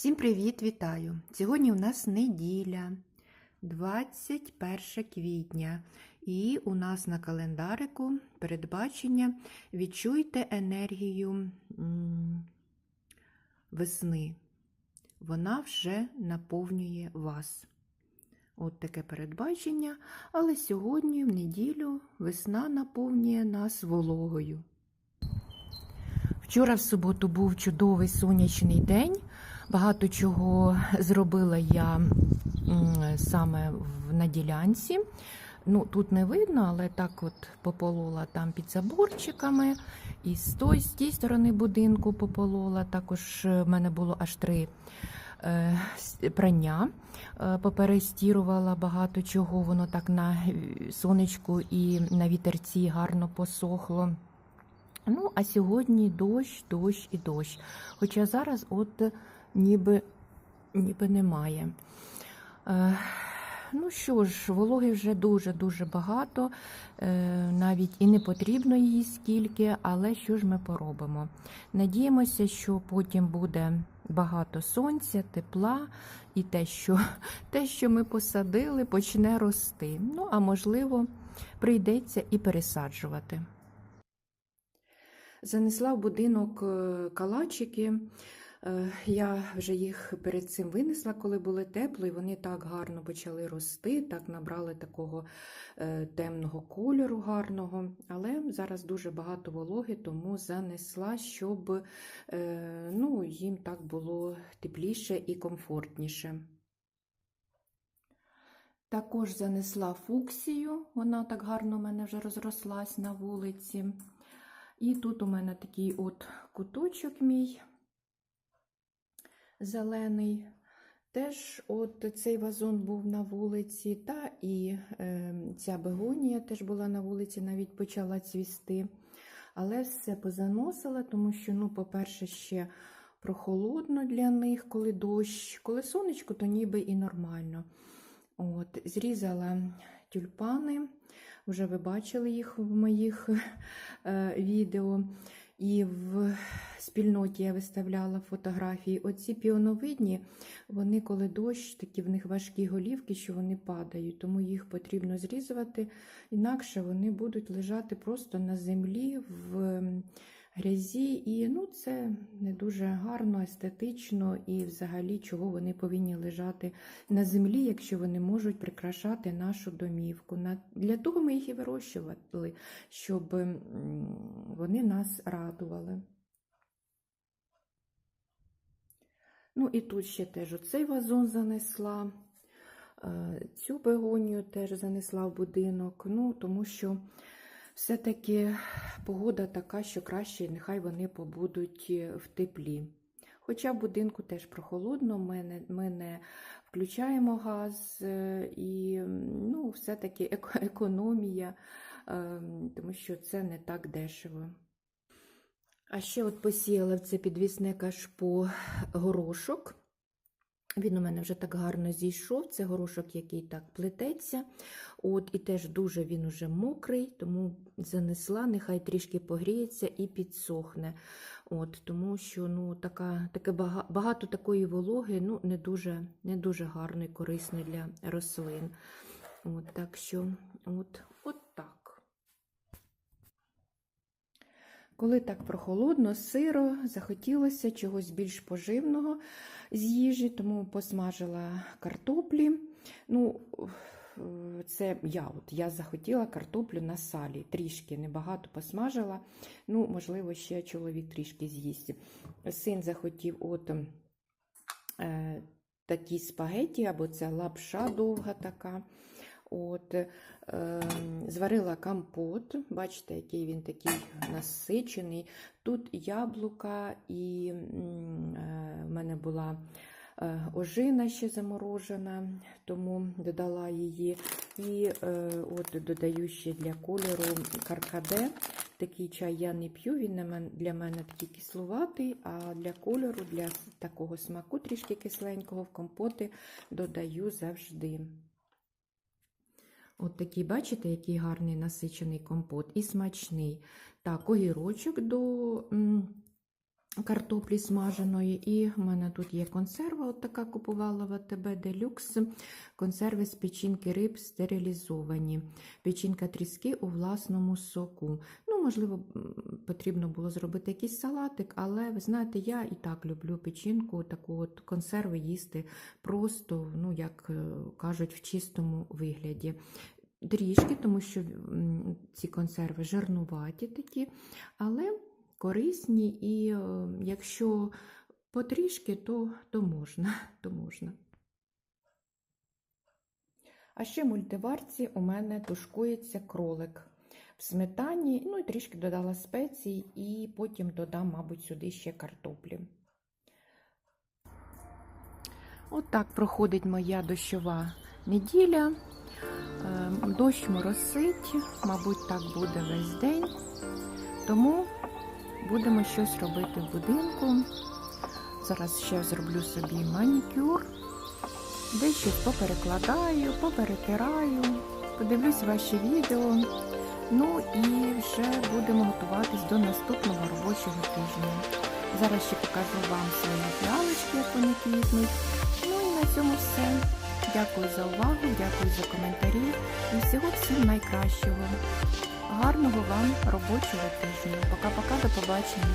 Всім привіт, вітаю! Сьогодні у нас неділя, 21 квітня, і у нас на календарику передбачення відчуйте енергію весни. Вона вже наповнює вас. От таке передбачення, але сьогодні, в неділю, весна наповнює нас вологою. Вчора в суботу був чудовий сонячний день. Багато чого зробила я саме на ділянці. Ну, тут не видно, але так от пополола там під заборчиками. І з той, з тієї сторони будинку пополола. Також е, в мене було аж три е, прання. Е, Поперестірувала багато чого, воно так на сонечку і на вітерці гарно посохло. Ну, а сьогодні дощ, дощ і дощ. Хоча зараз от ніби, ніби немає. Е, ну що ж, вологи вже дуже-дуже багато, е, навіть і не потрібно її скільки, але що ж ми поробимо? Надіємося, що потім буде багато сонця, тепла, і те, що, те, що ми посадили, почне рости. Ну, а можливо, прийдеться і пересаджувати. Занесла в будинок е, калачики. Е, Я вже їх перед цим винесла, коли були тепло, і вони так гарно почали рости, так набрали такого е, темного кольору гарного. Але зараз дуже багато вологи, тому занесла, щоб е, ну, їм так було тепліше і комфортніше. Також занесла фуксію, вона так гарно в мене вже розрослась на вулиці. І тут у мене такий от куточок мій зелений. Теж от цей вазон був на вулиці, та і е, ця бегонія теж була на вулиці, навіть почала цвісти. Але все позаносила, тому що, ну, по-перше, ще прохолодно для них, коли дощ, коли сонечко, то ніби і нормально. От, Зрізала тюльпани, вже ви бачили їх в моїх е, відео. І в спільноті я виставляла фотографії. Оці піоновидні, вони, коли дощ, такі в них важкі голівки, що вони падають, тому їх потрібно зрізувати, інакше вони будуть лежати просто на землі в грязі. І ну, це не дуже гарно, естетично і взагалі, чого вони повинні лежати на землі, якщо вони можуть прикрашати нашу домівку. Для того ми їх і вирощували, щоб вони нас радували. Ну і тут ще теж оцей вазон занесла, е, цю бегонію теж занесла в будинок, ну, тому що все-таки погода така, що краще нехай вони побудуть е, в теплі. Хоча в будинку теж прохолодно, ми не, ми не включаємо газ е, і ну, все-таки економія, е, тому що це не так дешево. А ще от посіяла в це підвісне кашпо горошок. Він у мене вже так гарно зійшов. Це горошок, який так плететься. От, і теж дуже він уже мокрий, тому занесла, нехай трішки погріється і підсохне. От, тому що ну, така, таке бага- багато такої вологи ну, не, дуже, не дуже гарно і корисно для рослин. От, так що, от, от так. Коли так прохолодно, сиро, захотілося чогось більш поживного з їжі, тому посмажила картоплі. Ну, це я от я захотіла картоплю на салі, трішки небагато посмажила. Ну, можливо, ще чоловік трішки з'їсть. Син захотів от е, такі спагеті, або це лапша довга така. От, е, зварила компот, бачите, який він такий насичений. Тут яблука, і е, в мене була е, ожина ще заморожена, тому додала її. І е, от додаю ще для кольору каркаде. Такий чай я не п'ю, він для мене такий кислуватий, а для кольору, для такого смаку трішки кисленького в компоти додаю завжди. От такий, бачите, який гарний насичений компот і смачний. Так, огірочок до картоплі смаженої. І в мене тут є консерва, от така купувала в АТБ Делюкс. Консерви з печінки риб стерилізовані. Печінка тріски у власному соку. Можливо, потрібно було зробити якийсь салатик, але ви знаєте, я і так люблю печінку, таку от консерви їсти просто, ну, як е, кажуть, в чистому вигляді. Трішки, тому що ці консерви жирнуваті такі, але корисні, і е, якщо потрішки, то, то можна, то можна. А ще в мультиварці у мене тушкується кролик сметані, ну і трішки додала спецій, і потім додам, мабуть, сюди ще картоплі. От так проходить моя дощова неділя. Е, Дощ моросить, мабуть, так буде весь день. Тому будемо щось робити в будинку. Зараз ще зроблю собі манікюр, дещо поперекладаю, поперетираю, подивлюсь ваші відео. Ну і вже будемо готуватись до наступного робочого тижня. Зараз ще покажу вам свої фіалочки, як вони квітнуть. Ну і на цьому все. Дякую за увагу, дякую за коментарі і всього всім найкращого. Гарного вам робочого тижня. Пока-пока, до побачення.